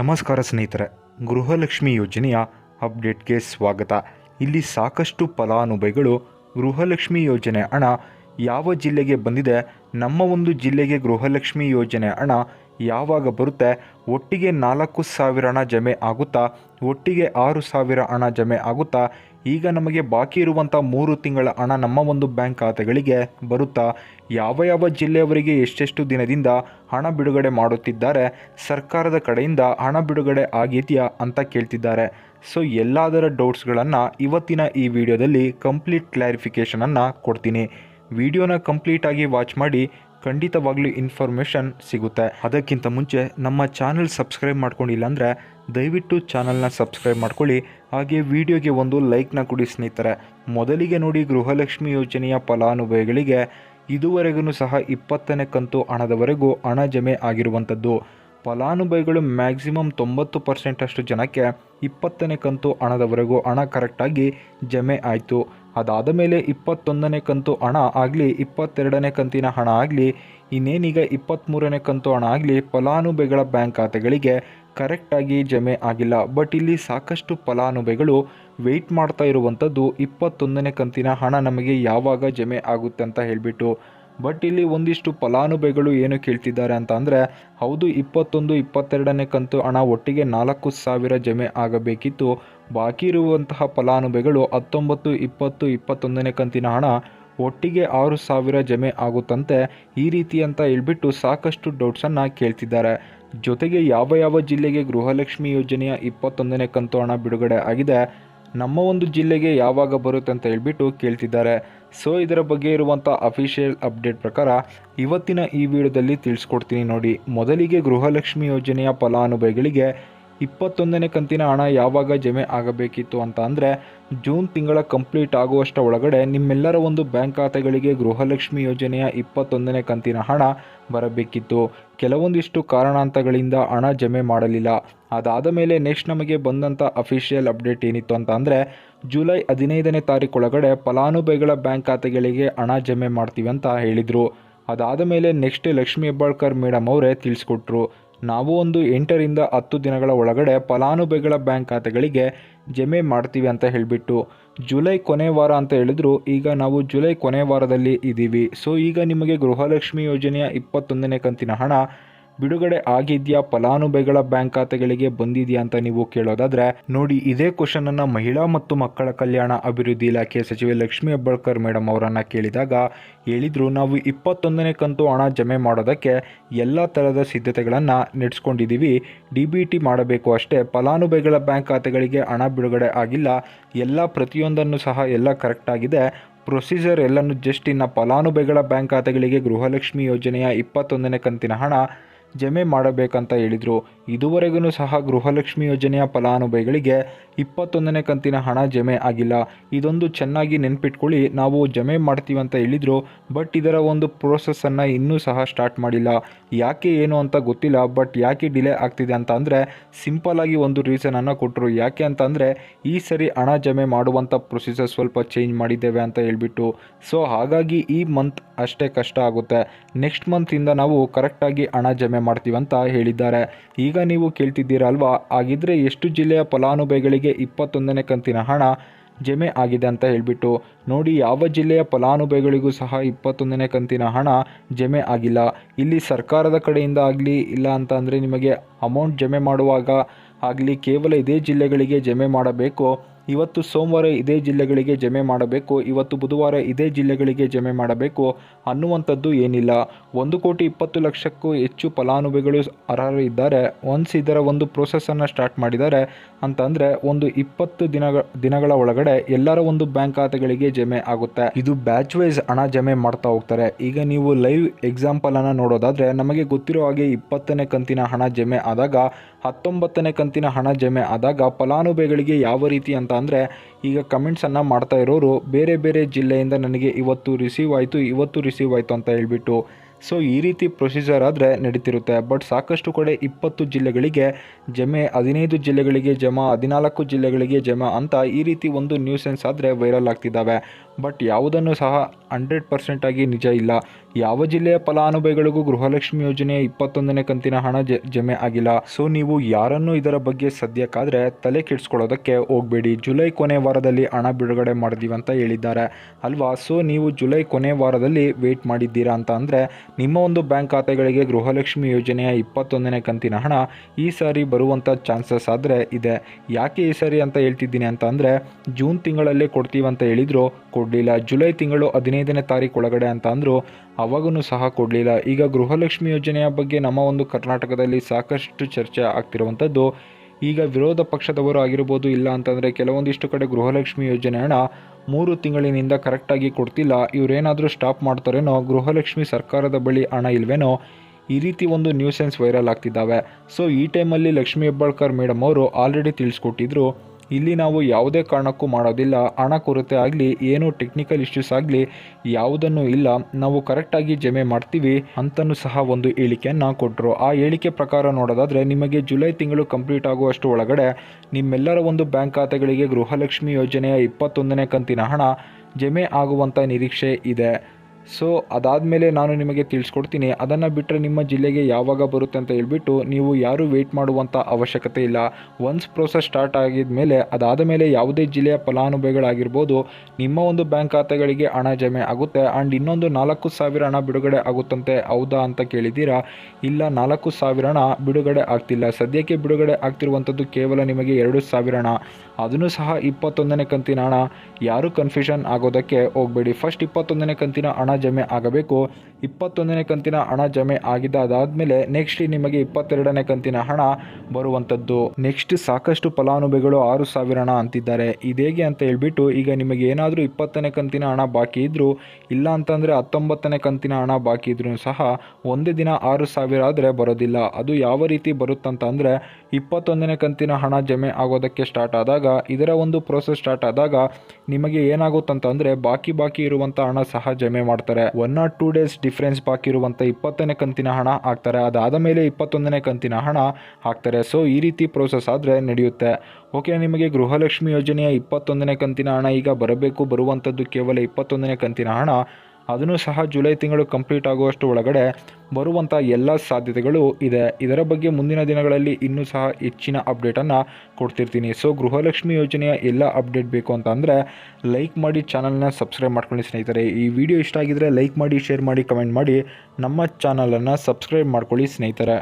ನಮಸ್ಕಾರ ಸ್ನೇಹಿತರೆ, ಗೃಹಲಕ್ಷ್ಮಿ ಯೋಜನೆಯ ಅಪ್ಡೇಟ್ಗೆ ಸ್ವಾಗತ. ಇಲ್ಲಿ ಸಾಕಷ್ಟು ಫಲಾನುಭವಿಗಳು ಗೃಹಲಕ್ಷ್ಮಿ ಯೋಜನೆ ಹಣ ಯಾವ ಜಿಲ್ಲೆಗೆ ಬಂದಿದೆ, ನಮ್ಮ ಒಂದು ಜಿಲ್ಲೆಗೆ ಗೃಹಲಕ್ಷ್ಮಿ ಯೋಜನೆ ಹಣ ಯಾವಾಗ ಬರುತ್ತೆ, ಒಟ್ಟಿಗೆ ನಾಲ್ಕು ಸಾವಿರ ಹಣ ಜಮೆ ಆಗುತ್ತಾ, ಒಟ್ಟಿಗೆ ಆರು ಸಾವಿರ ಹಣ ಜಮೆ ಆಗುತ್ತಾ ಈಗ ನಮಗೆ ಬಾಕಿ ಇರುವಂಥ ಮೂರು ತಿಂಗಳ ಹಣ ನಮ್ಮ ಒಂದು ಬ್ಯಾಂಕ್ ಖಾತೆಗಳಿಗೆ ಬರುತ್ತಾ? ಯಾವ ಯಾವ ಜಿಲ್ಲೆಯವರಿಗೆ ಎಷ್ಟೆಷ್ಟು ದಿನದಿಂದ ಹಣ ಬಿಡುಗಡೆ ಮಾಡುತ್ತಿದ್ದಾರೆ? ಸರ್ಕಾರದ ಕಡೆಯಿಂದ ಹಣ ಬಿಡುಗಡೆ ಆಗಿದೆಯಾ ಅಂತ ಕೇಳ್ತಿದ್ದಾರೆ. ಸೊ ಎಲ್ಲದರ ಡೌಟ್ಸ್ಗಳನ್ನು ಇವತ್ತಿನ ಈ ವಿಡಿಯೋದಲ್ಲಿ ಕಂಪ್ಲೀಟ್ ಕ್ಲಾರಿಫಿಕೇಷನನ್ನು ಕೊಡ್ತೀನಿ. ವಿಡಿಯೋನ ಕಂಪ್ಲೀಟಾಗಿ ವಾಚ್ ಮಾಡಿ ಖಂಡಿತವಾಗ್ಲೂ ಇನ್ಫಾರ್ಮೇಷನ್ ಸಿಗುತ್ತೆ. ಅದಕ್ಕಿಂತ ಮುಂಚೆ ನಮ್ಮ ಚಾನಲ್ ಸಬ್ಸ್ಕ್ರೈಬ್ ಮಾಡ್ಕೊಂಡಿಲ್ಲ ಅಂದರೆ ದಯವಿಟ್ಟು ಚಾನಲ್ನ ಸಬ್ಸ್ಕ್ರೈಬ್ ಮಾಡ್ಕೊಳ್ಳಿ. ಹಾಗೆ ವಿಡಿಯೋಗೆ ಒಂದು ಲೈಕ್ನ ಕೊಡಿ ಸ್ನೇಹಿತರೆ. ಮೊದಲಿಗೆ ನೋಡಿ ಗೃಹಲಕ್ಷ್ಮಿ ಯೋಜನೆಯ ಫಲಾನುಭವಿಗಳಿಗೆ ಇದುವರೆಗೂ ಸಹ ಇಪ್ಪತ್ತನೇ ಕಂತು ಹಣದವರೆಗೂ ಹಣ ಜಮೆ ಆಗಿರುವಂಥದ್ದು. ಫಲಾನುಭವಿಗಳು ಮ್ಯಾಕ್ಸಿಮಮ್ ತೊಂಬತ್ತು ಪರ್ಸೆಂಟಷ್ಟು ಜನಕ್ಕೆ ಇಪ್ಪತ್ತನೇ ಕಂತು ಹಣದವರೆಗೂ ಹಣ ಕರೆಕ್ಟಾಗಿ ಜಮೆ ಆಯಿತು. ಅದಾದ ಮೇಲೆ ಇಪ್ಪತ್ತೊಂದನೇ ಕಂತು ಹಣ ಆಗಲಿ, ಇಪ್ಪತ್ತೆರಡನೇ ಕಂತಿನ ಹಣ ಆಗಲಿ, ಇನ್ನೇನೀಗ ಇಪ್ಪತ್ತ್ಮೂರನೇ ಕಂತು ಹಣ ಆಗಲಿ, ಫಲಾನುಭವಿಗಳ ಬ್ಯಾಂಕ್ ಖಾತೆಗಳಿಗೆ ಕರೆಕ್ಟಾಗಿ ಜಮೆ ಆಗಿಲ್ಲ. ಬಟ್ ಇಲ್ಲಿ ಸಾಕಷ್ಟು ಫಲಾನುಭವಿಗಳು ವೆಯ್ಟ್ ಮಾಡ್ತಾ ಇರುವಂಥದ್ದು ಇಪ್ಪತ್ತೊಂದನೇ ಕಂತಿನ ಹಣ ನಮಗೆ ಯಾವಾಗ ಜಮೆ ಆಗುತ್ತೆ ಅಂತ ಹೇಳಿಬಿಟ್ಟು ಬಟ್ ಇಲ್ಲಿ ಒಂದಿಷ್ಟು ಫಲಾನುಭವಿಗಳು ಏನು ಕೇಳ್ತಿದ್ದಾರೆ ಅಂತ ಅಂದರೆ, ಹೌದು, ಇಪ್ಪತ್ತೊಂದು, ಇಪ್ಪತ್ತೆರಡನೇ ಕಂತು ಹಣ ಒಟ್ಟಿಗೆ ನಾಲ್ಕು ಸಾವಿರ ಜಮೆ ಆಗಬೇಕಿತ್ತು. ಬಾಕಿ ಇರುವಂತಹ ಫಲಾನುಭವಿಗಳು ಹತ್ತೊಂಬತ್ತು, ಇಪ್ಪತ್ತು, ಇಪ್ಪತ್ತೊಂದನೇ ಕಂತಿನ ಹಣ ಒಟ್ಟಿಗೆ ಆರು ಸಾವಿರ ಜಮೆ ಆಗುತ್ತಂತೆ. ಈ ರೀತಿ ಅಂತ ಹೇಳ್ಬಿಟ್ಟು ಸಾಕಷ್ಟು ಡೌಟ್ಸನ್ನು ಕೇಳ್ತಿದ್ದಾರೆ. ಜೊತೆಗೆ ಯಾವ ಯಾವ ಜಿಲ್ಲೆಗೆ ಗೃಹಲಕ್ಷ್ಮಿ ಯೋಜನೆಯ ಇಪ್ಪತ್ತೊಂದನೇ ಕಂತು ಹಣ ಬಿಡುಗಡೆ ಆಗಿದೆ, ನಮ್ಮ ಒಂದು ಜಿಲ್ಲೆಗೆ ಯಾವಾಗ ಬರುತ್ತೆ ಅಂತ ಹೇಳ್ಬಿಟ್ಟು ಕೇಳ್ತಿದ್ದಾರೆ. ಸೊ ಇದರ ಬಗ್ಗೆ ಇರುವಂಥ ಅಫಿಷಿಯಲ್ ಅಪ್ಡೇಟ್ ಪ್ರಕಾರ ಇವತ್ತಿನ ಈ ವಿಡಿಯೋದಲ್ಲಿ ತಿಳಿಸ್ಕೊಡ್ತೀನಿ ನೋಡಿ. ಮೊದಲಿಗೆ ಗೃಹಲಕ್ಷ್ಮಿ ಯೋಜನೆಯ ಫಲಾನುಭವಿಗಳಿಗೆ ಇಪ್ಪತ್ತೊಂದನೇ ಕಂತಿನ ಹಣ ಯಾವಾಗ ಜಮೆ ಆಗಬೇಕಿತ್ತು ಅಂತ ಅಂದರೆ ಜೂನ್ ತಿಂಗಳ ಕಂಪ್ಲೀಟ್ ಆಗುವಷ್ಟ ಒಳಗಡೆ ನಿಮ್ಮೆಲ್ಲರ ಒಂದು ಬ್ಯಾಂಕ್ ಖಾತೆಗಳಿಗೆ ಗೃಹಲಕ್ಷ್ಮಿ ಯೋಜನೆಯ ಇಪ್ಪತ್ತೊಂದನೇ ಕಂತಿನ ಹಣ ಬರಬೇಕಿತ್ತು. ಕೆಲವೊಂದಿಷ್ಟು ಕಾರಣಾಂತಗಳಿಂದ ಹಣ ಜಮೆ ಮಾಡಲಿಲ್ಲ. ಅದಾದ ಮೇಲೆ ನೆಕ್ಸ್ಟ್ ನಮಗೆ ಬಂದಂಥ ಅಫಿಷಿಯಲ್ ಅಪ್ಡೇಟ್ ಏನಿತ್ತು ಅಂತ ಅಂದರೆ ಜುಲೈ ಹದಿನೈದನೇ ತಾರೀಕೊಳಗಡೆ ಫಲಾನುಭವಿಗಳ ಬ್ಯಾಂಕ್ ಖಾತೆಗಳಿಗೆ ಹಣ ಜಮೆ ಮಾಡ್ತೀವಿ ಅಂತ ಹೇಳಿದರು. ಅದಾದ ಮೇಲೆ ನೆಕ್ಸ್ಟ್ ಲಕ್ಷ್ಮೀ ಹೆಬ್ಬಾಳ್ಕರ್ ಮೇಡಮ್ ಅವರೇ ತಿಳಿಸ್ಕೊಟ್ರು. ನಾವು ಒಂದು ಎಂಟರಿಂದ ಹತ್ತು ದಿನಗಳ ಒಳಗಡೆ ಫಲಾನುಭವಿಗಳ ಬ್ಯಾಂಕ್ ಖಾತೆಗಳಿಗೆ ಜಮೆ ಮಾಡ್ತೀವಿ ಅಂತ ಹೇಳಿಬಿಟ್ಟು ಜುಲೈ ಕೊನೆ ವಾರ ಅಂತ ಹೇಳಿದ್ರು, ಈಗ ನಾವು ಜುಲೈ ಕೊನೆ ವಾರದಲ್ಲಿ ಇದ್ದೀವಿ ಸೊ ಈಗ ನಿಮಗೆ ಗೃಹಲಕ್ಷ್ಮಿ ಯೋಜನೆಯ ಇಪ್ಪತ್ತೊಂದನೇ ಕಂತಿನ ಹಣ ಬಿಡುಗಡೆ ಆಗಿದೆಯಾ ಫಲಾನುಭವಿಗಳ ಬ್ಯಾಂಕ್ ಖಾತೆಗಳಿಗೆ ಬಂದಿದೆಯಾ ಅಂತ ನೀವು ಕೇಳೋದಾದ್ರೆ, ನೋಡಿ ಇದೇ ಕ್ವಶನ್ ಅನ್ನ ಮಹಿಳಾ ಮತ್ತು ಮಕ್ಕಳ ಕಲ್ಯಾಣ ಅಭಿವೃದ್ಧಿ ಇಲಾಖೆ ಸಚಿವೆ ಲಕ್ಷ್ಮಿ ಹೆಬ್ಬಾಳ್ಕರ್ ಮೇಡಮ್ ಅವರನ್ನ ಕೇಳಿದಾಗ ಹೇಳಿದ್ರು, ನಾವು ಇಪ್ಪತ್ತೊಂದನೇ ಕಂತು ಹಣ ಜಮೆ ಮಾಡೋದಕ್ಕೆ ಎಲ್ಲ ಥರದ ಸಿದ್ಧತೆಗಳನ್ನು ನಡೆಸ್ಕೊಂಡಿದ್ದೀವಿ ಡಿ ಬಿ ಟಿ ಮಾಡಬೇಕು ಅಷ್ಟೇ. ಫಲಾನುಭವಿಗಳ ಬ್ಯಾಂಕ್ ಖಾತೆಗಳಿಗೆ ಹಣ ಬಿಡುಗಡೆ ಆಗಿಲ್ಲ. ಎಲ್ಲ ಪ್ರತಿಯೊಂದನ್ನು ಸಹ ಎಲ್ಲ ಕರೆಕ್ಟ್ ಆಗಿದೆ. ಪ್ರೊಸೀಜರ್ ಎಲ್ಲನೂ ಜಸ್ಟ್ ಇನ್ನು ಫಲಾನುಭವಿಗಳ ಬ್ಯಾಂಕ್ ಖಾತೆಗಳಿಗೆ ಗೃಹಲಕ್ಷ್ಮಿ ಯೋಜನೆಯ ಇಪ್ಪತ್ತೊಂದನೇ ಕಂತಿನ ಹಣ ಜಮೆ ಮಾಡಬೇಕಂತ ಹೇಳಿದರು. ಇದುವರೆಗೂ ಸಹ ಗೃಹಲಕ್ಷ್ಮಿ ಯೋಜನೆಯ ಫಲಾನುಭವಿಗಳಿಗೆ ಇಪ್ಪತ್ತೊಂದನೇ ಕಂತಿನ ಹಣ ಜಮೆ ಆಗಿಲ್ಲ. ಇದೊಂದು ಚೆನ್ನಾಗಿ ನೆನ್ಪಿಟ್ಕೊಳ್ಳಿ, ನಾವು ಜಮೆ ಮಾಡ್ತೀವಿ ಅಂತ ಹೇಳಿದರು, ಬಟ್ ಇದರ ಒಂದು ಪ್ರೋಸೆಸ್ಸನ್ನು ಇನ್ನೂ ಸಹ ಸ್ಟಾರ್ಟ್ ಮಾಡಿಲ್ಲ. ಯಾಕೆ ಏನು ಅಂತ ಗೊತ್ತಿಲ್ಲ, ಬಟ್ ಯಾಕೆ ಡಿಲೇ ಆಗ್ತಿದೆ ಅಂತ ಅಂದರೆ ಸಿಂಪಲಾಗಿ ಒಂದು ರೀಸನನ್ನು ಕೊಟ್ಟರು ಯಾಕೆ ಅಂತ ಈ ಸರಿ ಹಣ ಜಮೆ ಮಾಡುವಂಥ ಪ್ರೊಸೀಜರ್ ಸ್ವಲ್ಪ ಚೇಂಜ್ ಮಾಡಿದ್ದೇವೆ ಅಂತ ಹೇಳ್ಬಿಟ್ಟು. ಸೊ ಹಾಗಾಗಿ ಈ ಮಂತ್ ಅಷ್ಟೇ ಕಷ್ಟ ಆಗುತ್ತೆ. ನೆಕ್ಸ್ಟ್ ಮಂತಿಂದ ನಾವು ಕರೆಕ್ಟಾಗಿ ಹಣ ಜಮೆ ಮಾಡ್ತೀವಿ ಅಂತ ಹೇಳಿದ್ದಾರೆ. ಈಗ ನೀವು ಕೇಳ್ತಿದ್ದೀರಲ್ವಾ ಹಾಗಿದ್ರೆ ಎಷ್ಟು ಜಿಲ್ಲೆಯ ಫಲಾನುಭವಿಗಳಿಗೆ ಇಪ್ಪತ್ತೊಂದನೇ ಕಂತಿನ ಹಣ ಜಮೆ ಆಗಿದೆ ಅಂತ ಹೇಳಿಬಿಟ್ಟು ನೋಡಿ, ಯಾವ ಜಿಲ್ಲೆಯ ಫಲಾನುಭವಿಗಳಿಗೂ ಸಹ ಇಪ್ಪತ್ತೊಂದನೇ ಕಂತಿನ ಹಣ ಜಮೆ ಆಗಿಲ್ಲ. ಇಲ್ಲಿ ಸರ್ಕಾರದ ಕಡೆಯಿಂದ ಆಗಲಿ ಇಲ್ಲ ಅಂತ ಅಂದರೆ ನಿಮಗೆ ಅಮೌಂಟ್ ಜಮೆ ಮಾಡುವಾಗ ಆಗಲಿ ಕೇವಲ ಇದೇ ಜಿಲ್ಲೆಗಳಿಗೆ ಜಮೆ ಮಾಡಬೇಕು. ಇವತ್ತು ಸೋಮವಾರ ಇದೇ ಜಿಲ್ಲೆಗಳಿಗೆ ಜಮೆ ಮಾಡಬೇಕು, ಇವತ್ತು ಬುಧವಾರ ಇದೇ ಜಿಲ್ಲೆಗಳಿಗೆ ಜಮೆ ಮಾಡಬೇಕು ಅನ್ನುವಂಥದ್ದು ಏನಿಲ್ಲ. ಒಂದು ಕೋಟಿ ಇಪ್ಪತ್ತು ಲಕ್ಷಕ್ಕೂ ಹೆಚ್ಚು ಫಲಾನುಭವಿಗಳು ಅರ್ಹರು ಇದ್ದಾರೆ. ಒನ್ಸ್ ಇದರ ಒಂದು ಪ್ರೋಸೆಸ್ಸನ್ನು ಸ್ಟಾರ್ಟ್ ಮಾಡಿದ್ದಾರೆ ಅಂತಂದರೆ ಒಂದು ಇಪ್ಪತ್ತು ದಿನಗಳ ದಿನಗಳ ಒಳಗಡೆ ಎಲ್ಲರ ಒಂದು ಬ್ಯಾಂಕ್ ಖಾತೆಗಳಿಗೆ ಜಮೆ ಆಗುತ್ತೆ. ಇದು ಬ್ಯಾಚ್ ವೈಸ್ ಹಣ ಜಮೆ ಮಾಡ್ತಾ ಹೋಗ್ತಾರೆ. ಈಗ ನೀವು ಲೈವ್ ಎಕ್ಸಾಂಪಲನ್ನು ನೋಡೋದಾದರೆ ನಮಗೆ ಗೊತ್ತಿರೋ ಹಾಗೆ ಇಪ್ಪತ್ತನೇ ಕಂತಿನ ಹಣ ಜಮೆ ಆದಾಗ ಹತ್ತೊಂಬತ್ತನೇ ಕಂತಿನ ಹಣ ಜಮೆ ಆದಾಗ ಫಲಾನುಭವಿಗಳಿಗೆ ಯಾವ ರೀತಿ ಅಂತ ಅಂದರೆ, ಈಗ ಕಮೆಂಟ್ಸನ್ನು ಮಾಡ್ತಾ ಇರೋರು ಬೇರೆ ಬೇರೆ ಜಿಲ್ಲೆಯಿಂದ ನನಗೆ ಇವತ್ತು ರಿಸೀವ್ ಆಯಿತು, ಇವತ್ತು ರಿಸೀವ್ ಆಯಿತು ಅಂತ ಹೇಳಿಬಿಟ್ಟು. ಸೊ ಈ ರೀತಿ ಪ್ರೊಸೀಜರ್ ಆದರೆ ನಡೀತಿರುತ್ತೆ. ಬಟ್ ಸಾಕಷ್ಟು ಕಡೆ ಇಪ್ಪತ್ತು ಜಿಲ್ಲೆಗಳಿಗೆ ಜಮೆ, ಹದಿನೈದು ಜಿಲ್ಲೆಗಳಿಗೆ ಜಮಾ, ಹದಿನಾಲ್ಕು ಜಿಲ್ಲೆಗಳಿಗೆ ಜಮಾ ಅಂತ ಈ ರೀತಿ ಒಂದು ನ್ಯೂಸೆನ್ಸ್ ಆದರೆ ವೈರಲ್ ಆಗ್ತಿದ್ದಾವೆ. ಬಟ್ ಯಾವುದನ್ನು ಸಹ ಹಂಡ್ರೆಡ್ ಪರ್ಸೆಂಟ್ ಆಗಿ ನಿಜ ಇಲ್ಲ. ಯಾವ ಜಿಲ್ಲೆಯ ಫಲಾನುಭವಿಗಳಿಗೂ ಗೃಹಲಕ್ಷ್ಮಿ ಯೋಜನೆಯ ಇಪ್ಪತ್ತೊಂದನೇ ಕಂತಿನ ಹಣ ಜಮೆ ಆಗಿಲ್ಲ. ಸೊ ನೀವು ಯಾರನ್ನೂ ಇದರ ಬಗ್ಗೆ ಸದ್ಯಕ್ಕಾದರೆ ತಲೆ ಕೆಡಿಸ್ಕೊಳ್ಳೋದಕ್ಕೆ ಹೋಗಬೇಡಿ. ಜುಲೈ ಕೊನೆ ವಾರದಲ್ಲಿ ಹಣ ಬಿಡುಗಡೆ ಮಾಡಿದೀವಿ ಅಂತ ಹೇಳಿದ್ದಾರೆ. ಅಲ್ವಾ? ಸೊ ನೀವು ಜುಲೈ ಕೊನೆ ವಾರದಲ್ಲಿ ವೇಟ್ ಮಾಡಿದ್ದೀರಾ ಅಂತ ಅಂದರೆ ನಿಮ್ಮ ಒಂದು ಬ್ಯಾಂಕ್ ಖಾತೆಗಳಿಗೆ ಗೃಹಲಕ್ಷ್ಮಿ ಯೋಜನೆಯ ಇಪ್ಪತ್ತೊಂದನೇ ಕಂತಿನ ಹಣ ಈ ಸಾರಿ ಬರುವಂಥ ಚಾನ್ಸಸ್ ಆದರೆ ಇದೆ. ಯಾಕೆ ಈ ಸಾರಿ ಅಂತ ಹೇಳ್ತಿದ್ದೀನಿ ಅಂತ ಅಂದರೆ ಜೂನ್ ತಿಂಗಳಲ್ಲೇ ಅಂತ ಹೇಳಿದ್ರು. ಕೊಡಲಿಲ್ಲ. ಜುಲೈ ತಿಂಗಳು ಹದಿನೈದನೇ ತಾರೀಕು ಒಳಗಡೆ ಅಂತ ಅಂದರು ಅವಾಗೂ ಸಹ ಕೊಡಲಿಲ್ಲ. ಈಗ ಗೃಹಲಕ್ಷ್ಮಿ ಯೋಜನೆಯ ಬಗ್ಗೆ ನಮ್ಮ ಒಂದು ಕರ್ನಾಟಕದಲ್ಲಿ ಸಾಕಷ್ಟು ಚರ್ಚೆ ಆಗ್ತಿರುವಂಥದ್ದು ಈಗ ವಿರೋಧ ಪಕ್ಷದವರು ಆಗಿರ್ಬೋದು ಇಲ್ಲ ಅಂತಂದರೆ ಕೆಲವೊಂದಿಷ್ಟು ಕಡೆ ಗೃಹಲಕ್ಷ್ಮಿ ಯೋಜನೆ ಹಣ ಮೂರು ತಿಂಗಳಿನಿಂದ ಕರೆಕ್ಟಾಗಿ ಕೊಡ್ತಿಲ್ಲ. ಇವರೇನಾದರೂ ಸ್ಟಾಪ್ ಮಾಡ್ತಾರೇನೋ, ಗೃಹಲಕ್ಷ್ಮಿ ಸರ್ಕಾರದ ಬಳಿ ಹಣ ಇಲ್ವೇನೋ, ಈ ರೀತಿ ಒಂದು ನ್ಯೂಸೆನ್ಸ್ ವೈರಲ್ ಆಗ್ತಿದ್ದಾವೆ. ಸೊ, ಈ ಟೈಮಲ್ಲಿ ಲಕ್ಷ್ಮೀ ಹೆಬ್ಬಾಳ್ಕರ್ ಮೇಡಮ್ ಅವರು ಆಲ್ರೆಡಿ ತಿಳಿಸ್ಕೊಟ್ಟಿದ್ರು ಇಲ್ಲಿ ನಾವು ಯಾವುದೇ ಕಾರಣಕ್ಕೂ ಮಾಡೋದಿಲ್ಲ. ಹಣ ಕೊರತೆ ಆಗಲಿ, ಏನು ಟೆಕ್ನಿಕಲ್ ಇಶ್ಯೂಸ್ ಆಗಲಿ, ಯಾವುದನ್ನು ಇಲ್ಲ. ನಾವು ಕರೆಕ್ಟಾಗಿ ಜಮೆ ಮಾಡ್ತೀವಿ ಅಂತನೂ ಸಹ ಒಂದು ಹೇಳಿಕೆಯನ್ನು ಕೊಟ್ಟರು ಆ ಹೇಳಿಕೆ ಪ್ರಕಾರ ನೋಡೋದಾದರೆ, ನಿಮಗೆ ಜುಲೈ ತಿಂಗಳು ಕಂಪ್ಲೀಟ್ ಆಗುವಷ್ಟು ಒಳಗಡೆ ನಿಮ್ಮೆಲ್ಲರ ಒಂದು ಬ್ಯಾಂಕ್ ಖಾತೆಗಳಿಗೆ ಗೃಹಲಕ್ಷ್ಮಿ ಯೋಜನೆಯ ಇಪ್ಪತ್ತೊಂದನೇ ಕಂತಿನ ಹಣ ಜಮೆ ಆಗುವಂಥ ನಿರೀಕ್ಷೆ ಇದೆ. ಸೊ ಅದಾದಮೇಲೆ ನಾನು ನಿಮಗೆ ತಿಳಿಸ್ಕೊಡ್ತೀನಿ. ಅದನ್ನು ಬಿಟ್ಟರೆ ನಿಮ್ಮ ಜಿಲ್ಲೆಗೆ ಯಾವಾಗ ಬರುತ್ತೆ ಅಂತ ಹೇಳ್ಬಿಟ್ಟು ನೀವು ಯಾರೂ ವೆಯ್ಟ್ ಮಾಡುವಂಥ ಅವಶ್ಯಕತೆ ಇಲ್ಲ. ಒನ್ಸ್ ಪ್ರೋಸೆಸ್ ಸ್ಟಾರ್ಟ್ ಆಗಿದ ಮೇಲೆ ಅದಾದ ಮೇಲೆ ಯಾವುದೇ ಜಿಲ್ಲೆಯ ಫಲಾನುಭವಿಗಳಾಗಿರ್ಬೋದು, ನಿಮ್ಮ ಒಂದು ಬ್ಯಾಂಕ್ ಖಾತೆಗಳಿಗೆ ಹಣ ಜಮೆ ಆಗುತ್ತೆ. ಆ್ಯಂಡ್ ಇನ್ನೊಂದು ನಾಲ್ಕು ಸಾವಿರ ಹಣ ಬಿಡುಗಡೆ ಆಗುತ್ತಂತೆ, ಹೌದಾ ಅಂತ ಕೇಳಿದ್ದೀರಾ? ಇಲ್ಲ, ನಾಲ್ಕು ಸಾವಿರ ಹಣ ಬಿಡುಗಡೆ ಆಗ್ತಿಲ್ಲ. ಸದ್ಯಕ್ಕೆ ಬಿಡುಗಡೆ ಆಗ್ತಿರುವಂಥದ್ದು ಕೇವಲ ನಿಮಗೆ ಎರಡು ಸಾವಿರ ಹಣ. ಅದನ್ನು ಸಹ ಇಪ್ಪತ್ತೊಂದನೇ ಕಂತಿನ ಹಣ. ಯಾರೂ ಕನ್ಫ್ಯೂಷನ್ ಆಗೋದಕ್ಕೆ ಹೋಗಬೇಡಿ. ಫಸ್ಟ್ ಇಪ್ಪತ್ತೊಂದನೇ ಕಂತಿನ ಹಣ ಜಮೆ ಆಗಬೇಕು. ಇಪ್ಪತ್ತೊಂದನೇ ಕಂತಿನ ಹಣ ಜಮೆ ಆಗಿದ್ದ ಅದಾದಮೇಲೆ ನೆಕ್ಸ್ಟ್ ನಿಮಗೆ ಇಪ್ಪತ್ತೆರಡನೇ ಕಂತಿನ ಹಣ ಬರುವಂಥದ್ದು ನೆಕ್ಸ್ಟ್ ಸಾಕಷ್ಟು ಫಲಾನುಭವಿಗಳು ಆರು ಸಾವಿರ ಹಣ ಅಂತಿದ್ದಾರೆ. ಇದೇಗೆ ಅಂತ ಹೇಳ್ಬಿಟ್ಟು ಈಗ ನಿಮಗೆ ಏನಾದರೂ ಇಪ್ಪತ್ತನೇ ಕಂತಿನ ಹಣ ಬಾಕಿ ಇದ್ದರೂ ಇಲ್ಲ ಅಂತಂದರೆ ಹತ್ತೊಂಬತ್ತನೇ ಕಂತಿನ ಹಣ ಬಾಕಿ ಇದ್ರೂ ಸಹ ಒಂದೇ ದಿನ ಆರು ಸಾವಿರ ಆದರೆ ಬರೋದಿಲ್ಲ. ಅದು ಯಾವ ರೀತಿ ಬರುತ್ತಂತ ಅಂದರೆ ಇಪ್ಪತ್ತೊಂದನೇ ಕಂತಿನ ಹಣ ಜಮೆ ಆಗೋದಕ್ಕೆ ಸ್ಟಾರ್ಟ್ ಆದಾಗ, ಇದರ ಒಂದು ಪ್ರೋಸೆಸ್ ಸ್ಟಾರ್ಟ್ ಆದಾಗ ನಿಮಗೆ ಏನಾಗುತ್ತಂತಂದರೆ ಬಾಕಿ ಬಾಕಿ ಇರುವಂಥ ಹಣ ಸಹ ಜಮೆ ಮಾಡ್ತಾರೆ. One not two days difference ಬಾಕಿ ಇರುವಂಥ ಇಪ್ಪತ್ತನೇ ಕಂತಿನ ಹಣ ಹಾಕ್ತಾರೆ. ಅದಾದ ಮೇಲೆ ಇಪ್ಪತ್ತೊಂದನೇ ಕಂತಿನ ಹಣ ಹಾಕ್ತಾರೆ. ಸೊ ಈ ರೀತಿ ಪ್ರೋಸೆಸ್ ಆದರೆ ನಡೆಯುತ್ತೆ. ಓಕೆ ನಿಮಗೆ ಗೃಹಲಕ್ಷ್ಮಿ ಯೋಜನೆಯ ಇಪ್ಪತ್ತೊಂದನೇ ಕಂತಿನ ಹಣ ಈಗ ಬರಬೇಕು. ಬರುವಂಥದ್ದು ಕೇವಲ ಇಪ್ಪತ್ತೊಂದನೇ ಕಂತಿನ ಹಣ. ಅದನ್ನು ಸಹ ಜುಲೈ ತಿಂಗಳು ಕಂಪ್ಲೀಟ್ ಆಗುವಷ್ಟು ಒಳಗಡೆ ಬರುವಂಥ ಎಲ್ಲ ಸಾಧ್ಯತೆಗಳು ಇದೆ. ಇದರ ಬಗ್ಗೆ ಮುಂದಿನ ದಿನಗಳಲ್ಲಿ ಇನ್ನೂ ಸಹ ಹೆಚ್ಚಿನ ಅಪ್ಡೇಟನ್ನು ಕೊಡ್ತಿರ್ತೀನಿ. ಸೊ ಗೃಹಲಕ್ಷ್ಮಿ ಯೋಜನೆಯ ಎಲ್ಲ ಅಪ್ಡೇಟ್ ಬೇಕು ಅಂತ ಅಂದರೆ ಲೈಕ್ ಮಾಡಿ ಚಾನಲ್ನ ಸಬ್ಸ್ಕ್ರೈಬ್ ಮಾಡ್ಕೊಳ್ಳಿ ಸ್ನೇಹಿತರೆ. ಈ ವಿಡಿಯೋ ಇಷ್ಟ ಆಗಿದ್ರೆ ಲೈಕ್ ಮಾಡಿ ಶೇರ್ ಮಾಡಿ ಕಮೆಂಟ್ ಮಾಡಿ ನಮ್ಮ ಚಾನಲನ್ನು ಸಬ್ಸ್ಕ್ರೈಬ್ ಮಾಡ್ಕೊಳ್ಳಿ ಸ್ನೇಹಿತರೆ.